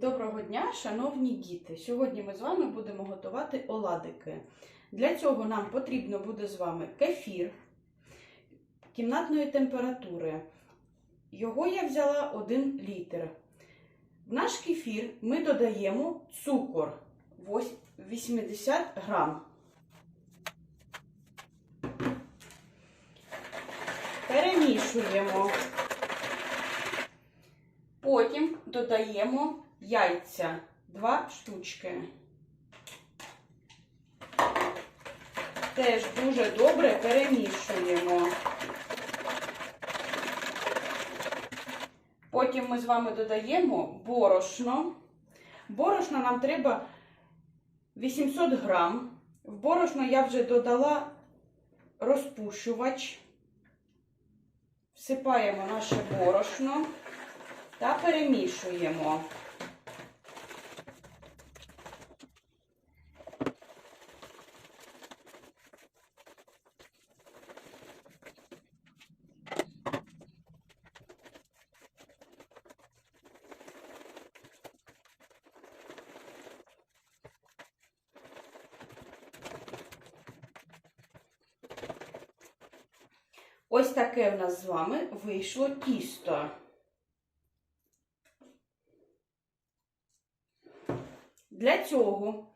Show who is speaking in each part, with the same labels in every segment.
Speaker 1: Доброго дня, шановні діти! Сьогодні ми з вами будемо готувати оладики. Для цього нам потрібно буде з вами кефір кімнатної температури. Його я взяла 1 літр. В наш кефір ми додаємо цукор 80 грам. Перемішуємо. Потім додаємо яйця 2 штучки. Теж дуже добре перемішуємо. Потім ми з вами додаємо борошно. Борошна нам треба 800 грам. В борошно я вже додала розпушувач. Всипаємо наше борошно та перемішуємо. Ось таке в нас з вами вийшло тісто. Для цього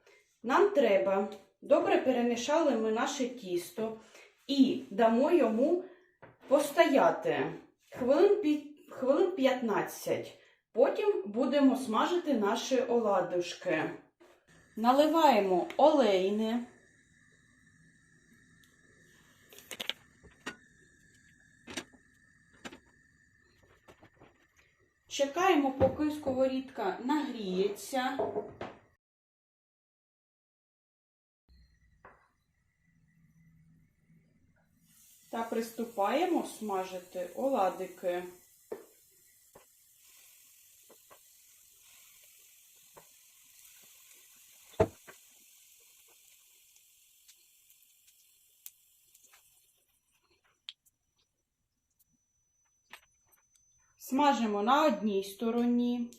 Speaker 1: нам треба добре перемішали ми наше тісто і дамо йому постояти хвилин, хвилин 15. Потім будемо смажити наші оладушки. Наливаємо олейне. Чекаємо, поки сковорідка нагріється. Та приступаємо смажити оладики. Смажимо на одній стороні.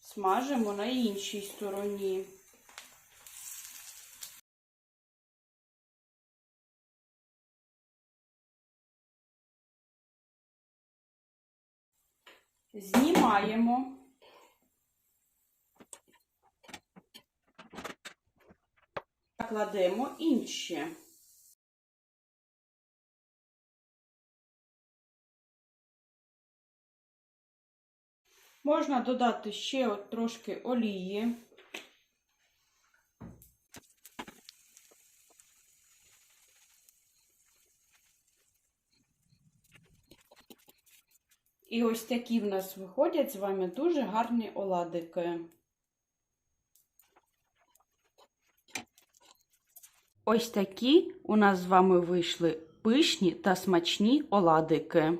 Speaker 1: Смажимо на іншій стороні. Знімаємо. Кладемо інші. Можна додати ще от трошки олії. І ось такі в нас виходять з вами дуже гарні оладики. Ось такі у нас з вами вийшли пишні та смачні оладики.